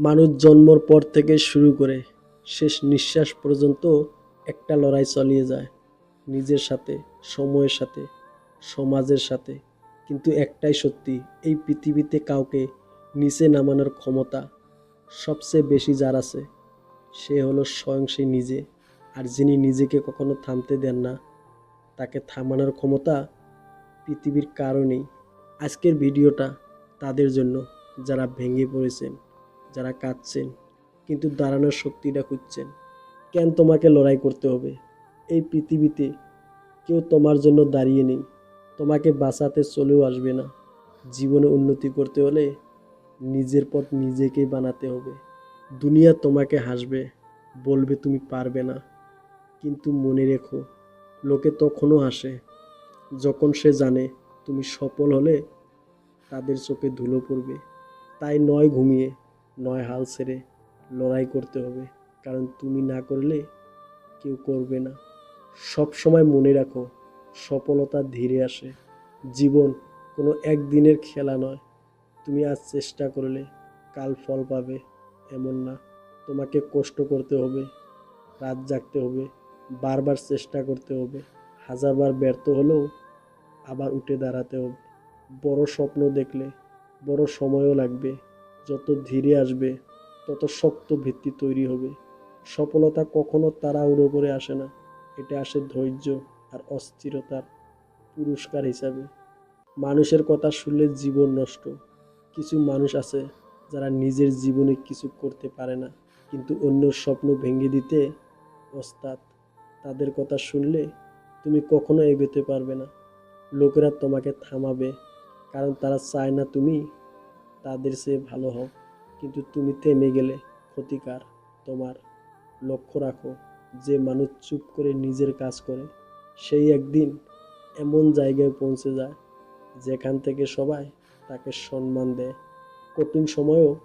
মানুষ জন্মর পর থেকে শুরু করে শেষ নিঃশ্বাস পর্যন্ত একটা লড়াই চালিয়ে যায়। নিজের সাথে, সময়ের সাথে, সমাজের সাথে। কিন্তু একটাই সত্যি, এই পৃথিবীতে কাউকে নিচে নামানোর ক্ষমতা সবচেয়ে বেশি যার আছে, সে হলো স্বয়ং সে নিজে। আর যিনি নিজেকে কখনো থামতে দেন না, তাকে থামানোর ক্ষমতা পৃথিবীর কারণেই আজকের ভিডিওটা তাদের জন্য, যারা ভেঙে পড়েছেন। যারা কাঁদছেন, কিন্তু দাঁড়ানোর শক্তিটা খুঁজছেন। কেন তোমাকে লড়াই করতে হবে? এই পৃথিবীতে কেউ তোমার জন্য দাঁড়িয়ে নেই। তোমাকে বাঁচাতে চলেও আসবে না। জীবনে উন্নতি করতে হলে নিজের পথ নিজেকেই বানাতে হবে। দুনিয়া তোমাকে হাসবে, বলবে তুমি পারবে না। কিন্তু মনে রেখো, লোকে তখনও হাসে, যখন সে জানে তুমি সফল হলে তাদের চোখে ধুলো পড়বে। তাই নয় ঘুমিয়ে। নয় হাল ছেড়ে লড়াই করতে হবে। কারণ তুমি না করলে কেউ করবে না। সব সময় মনে রাখো, সফলতা ধীরে আসে। জীবন কোনো একদিনের খেলা নয়। তুমি আজ চেষ্টা করলে, কাল ফল পাবে, এমন না। তোমাকে কষ্ট করতে হবে, রাত জাগতে হবে, বারবার চেষ্টা করতে হবে। হাজারবার ব্যর্থ হলেও আবার উঠে দাঁড়াতে হবে। বড় স্বপ্ন দেখলে বড় সময়ও লাগবে। যত ধীরে আসবে, তত শক্ত ভিত্তি তৈরি হবে। সফলতা কখনো তাড়াহুড়ো করে আসে না। এটা আসে ধৈর্য আর অস্থিরতার পুরস্কার হিসাবে। মানুষের কথা শুনলে জীবন নষ্ট। কিছু মানুষ আছে যারা নিজের জীবনে কিছু করতে পারে না, কিন্তু অন্যের স্বপ্ন ভেঙে দিতে ওস্তাদ, তাদের কথা শুনলে তুমি কখনো এগোতে পারবে না। লোকেরা তোমাকে থামাবে, কারণ তারা চায় না তুমি তাদের চেয়ে ভালো হও। কিন্তু তুমি থেমে গেলে ক্ষতিকার। তোমার লক্ষ্য রাখো, যে মানুষ চুপ করে নিজের কাজ করে, সেই একদিন এমন জায়গায় পৌঁছে যায়, যেখান থেকে সবাই তাকে সম্মান দেয়। কঠিন সময়ও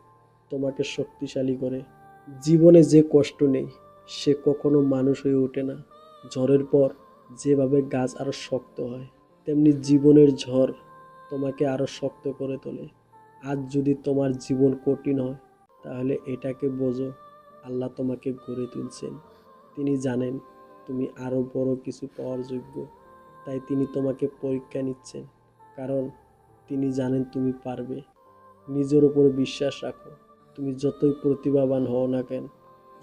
তোমাকে শক্তিশালী করে। জীবনে যে কষ্ট নেই, সে কখনো মানুষ হয়ে ওঠে না। ঝড়ের পর যেভাবে গাছ আরও শক্ত হয়, তেমনি জীবনের ঝড় তোমাকে আরও শক্ত করে তোলে। আজ যদি তোমার জীবন কঠিন হয়, তাহলে এটাকে বোঝো, আল্লাহ তোমাকে গড়ে তুলছেন। তিনি জানেন তুমি আরও বড় কিছু পাওয়ার যোগ্য, তাই তিনি তোমাকে পরীক্ষা নিচ্ছেন, কারণ তিনি জানেন তুমি পারবে। নিজের ওপর বিশ্বাস রাখো, তুমি যতই প্রতিভাবান হও না কেন,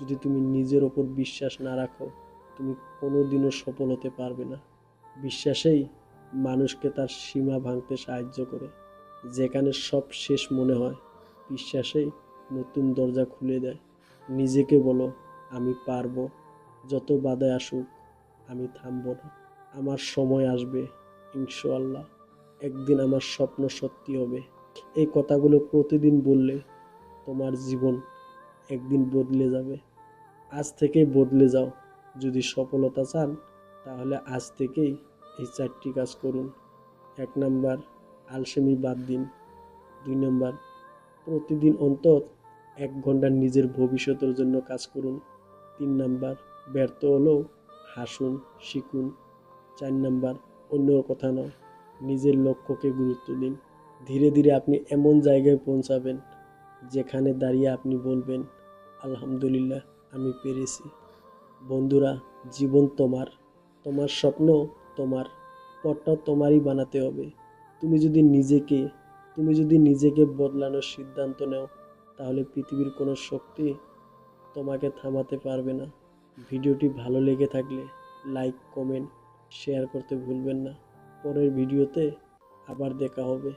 যদি তুমি নিজের ওপর বিশ্বাস না রাখো, তুমি কোনোদিনও সফল হতে পারবে না। বিশ্বাসেই মানুষকে তার সীমা ভাঙতে সাহায্য করে। যেখানে সব শেষ মনে হয়, বিশ্বাসেই নতুন দরজা খুলে দেয়। নিজেকে বলো, আমি পারব, যত বাধায় আসুক, আমি থামবো না। আমার সময় আসবে, ইনশাআল্লাহ। একদিন আমার স্বপ্ন সত্যি হবে। এই কথাগুলো প্রতিদিন বললে তোমার জীবন একদিন বদলে যাবে। আজ থেকেই বদলে যাও। যদি সফলতা চান, তাহলে আজ থেকেই এই চারটি কাজ করুন। এক নাম্বার আলসেমি বাদ দিন। দুই নম্বর, প্রতিদিন অন্তত এক ঘণ্টা নিজের ভবিষ্যতের জন্য কাজ করুন। তিন নাম্বার, ব্যর্থ হলেও হাসুন, শিখুন। চার নাম্বার, অন্যর কথা নয়, নিজের লক্ষ্যকে গুরুত্ব দিন। ধীরে ধীরে আপনি এমন জায়গায় পৌঁছাবেন যেখানে দাঁড়িয়ে আপনি বলবেন, আলহামদুলিল্লাহ, আমি পেরেছি। বন্ধুরা, জীবন তোমার। তোমার স্বপ্ন তোমার, পথটা তোমারই বানাতে হবে। তুমি যদি নিজেকে, তুমি যদি নিজেকে বদলানোর সিদ্ধান্ত নাও, তাহলে পৃথিবীর কোনো শক্তি তোমাকে থামাতে পারবে না। ভিডিওটি ভালো লেগে থাকলে লাইক, কমেন্ট, শেয়ার করতে ভুলবেন না। পরের ভিডিওতে আবার দেখা হবে।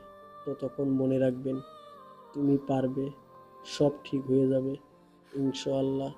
ততক্ষণ মনে রাখবেন, তুমি পারবে, সব ঠিক হয়ে যাবে। ইনশাআল্লাহ।